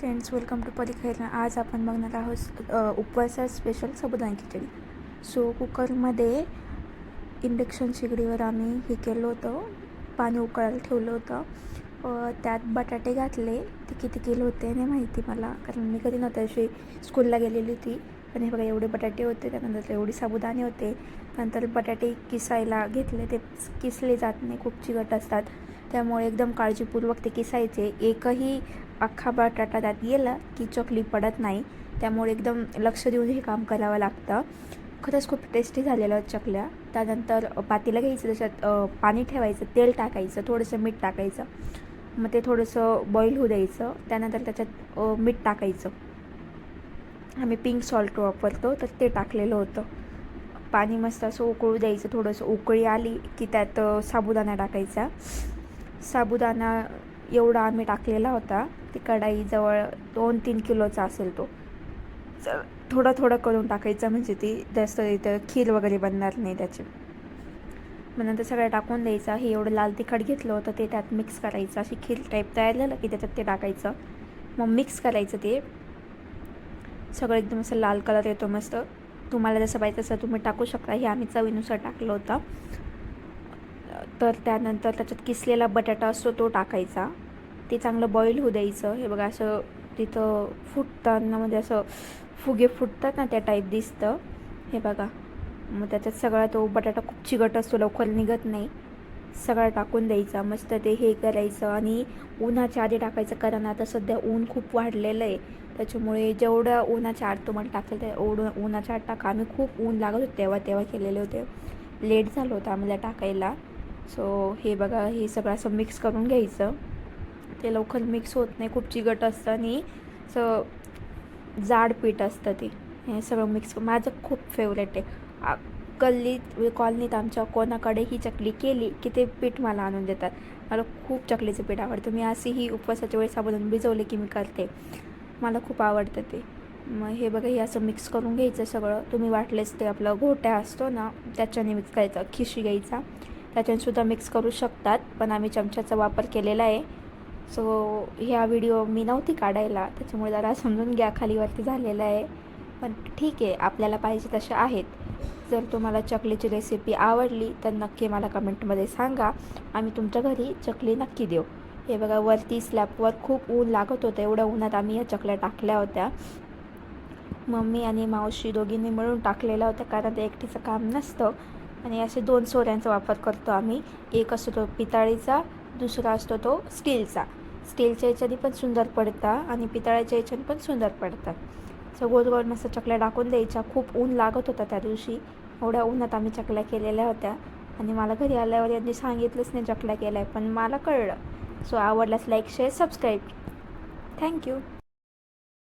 Friends welcome to परी आज आपण बघणार आहोत उपवासा उपवासात स्पेशल साबुदाणा खिचडी. सो कुकरमध्ये इंडक्शन शेगडीवर आम्ही हे केलं होतं. पाणी उकळायला ठेवलं होतं. त्यात बटाटे घातले. ते किती किलो होते नाही माहिती मला कारण मी कधी नव्हतं अशी स्कूलला गेलेली होती. पण हे बघा एवढे बटाटे होते. त्यानंतर एवढी साबुदाणे होते. नंतर बटाटे किसायला घेतले. ते किसले जात नाही. खूप चिकट असतात. त्यामुळे एकदम काळजीपूर्वक ते किसायचे. एकही अख्खा बटाटा त्यात गेला की चकली पडत नाही. त्यामुळे एकदम लक्ष देऊन हे काम करावं लागतं. खरंच खूप टेस्टी झालेलं चकल्या. त्यानंतर पातेलं घ्यायचं त्याच्यात पाणी ठेवायचं तेल टाकायचं थोडंसं मीठ टाकायचं. मग ते थोडंसं बॉईल होऊ द्यायचं. त्यानंतर त्याच्यात मीठ टाकायचं. आम्ही पिंक सॉल्ट वापरतो तर ते टाकलेलं होतं. पाणी मस्त असं उकळू द्यायचं थोडंसं उकळी आली की त्यात साबुदाणा टाकायचा. साबुदाणा एवढा आम्ही टाकलेला होता. ती कढाई जवळ दोन तीन किलोचा असेल तो. थोडं थोडं करून टाकायचं म्हणजे ती जास्त इथं खीर वगैरे बनणार नाही त्याची. मग नंतर सगळं टाकून द्यायचं. हे एवढं लाल तिखट घेतलं होतं ते त्यात मिक्स करायचं. अशी खीर टाईप तयार झालं की त्याच्यात ते टाकायचं. मग मिक्स करायचं ते. सगळं एकदम असं लाल कलर येतो मस्त. तुम्हाला जसं पाहिजे तसं तुम्ही टाकू शकता. हे आम्ही चवीनुसार टाकलं होतं. तर त्यानंतर त्याच्यात किसलेला बटाटा असतो तो टाकायचा. ते चांगलं बॉईल होऊ द्यायचं. हे बघा असं तिथं फुटताना म्हणजे असं फुगे फुटतात ना त्या टाईप दिसतं. हे बघा. मग त्याच्यात सगळा तो बटाटा खूप चिकट असतो लवकर निघत नाही. सगळा टाकून द्यायचा. मस्त ते हे करायचं आणि उन्हाच्या आधी टाकायचं कारण आता सध्या ऊन खूप वाढलेलं आहे. त्याच्यामुळे जेवढं उन्हाच्या आत तुम्हाला टाकेल ते एवढं उन्हाच्या आत टाका. आम्ही खूप ऊन लागत होते तेव्हा तेव्हा केलेले होते. लेट झालं होतं आम्हाला टाकायला. सो हे बघा हे सगळं असं मिक्स करून घ्यायचं. ते लवकर मिक्स होत नाही खूप चिकट असतं आणि असं जाड पीठ असतं ते. हे सगळं मिक्स माझं खूप फेवरेट आहे. गल्लीत कॉलनीत आमच्या कोणाकडे ही चकली केली की ते पीठ मला आणून देतात. मला खूप चकलीचं पीठ आवडतं. मी अशी ही उपवासाच्या वेळेस साबुदाणा भिजवले की मी करते. मला खूप आवडतं ते. मग हे बघा हे असं मिक्स करून घ्यायचं सगळं. तुम्ही वाटलेच ते आपलं घोट्या असतो ना त्याच्याने मिक्स करायचं. खिशी घ्यायचा. त्याच्यानंसुद्धा मिक्स करू शकतात पण आम्ही चमच्याचा वापर केलेला आहे. सो ह्या व्हिडिओ मी नव्हती काढायला त्याच्यामुळे जरा समजून घ्या खालीवरती झालेला आहे. पण ठीक आहे आपल्याला पाहिजे तशा आहेत. जर तुम्हाला चकलीची रेसिपी आवडली तर नक्की मला कमेंटमध्ये सांगा. आम्ही तुमच्या घरी चकली नक्की देऊ. हे बघा वरती स्लॅपवर खूप ऊन लागत होतं एवढ्या उन्हात आम्ही या चकल्या टाकल्या होत्या. मम्मी आणि मावशी दोघींनी मिळून टाकलेल्या होत्या कारण ते एकटीचं काम नसतं. आणि असे दोन सोऱ्यांचा वापर करतो आम्ही. एक असतो पितळीचा दुसरा असतो तो स्टीलचा. स्टीलच्या याच्याने पण सुंदर पडतात आणि पितळाच्या याच्याने पण सुंदर पडतात. सो गोल गोल मस्त चकल्या टाकून द्यायच्या. खूप ऊन लागत होता त्या दिवशी. एवढ्या उन्हात आम्ही चकल्या केलेल्या होत्या. आणि मला घरी आल्यावर यांनी सांगितलंच नाही चकल्या केल्या पण मला कळलं. सो आवडल्यास लाईक शेअर सबस्क्राईब थँक्यू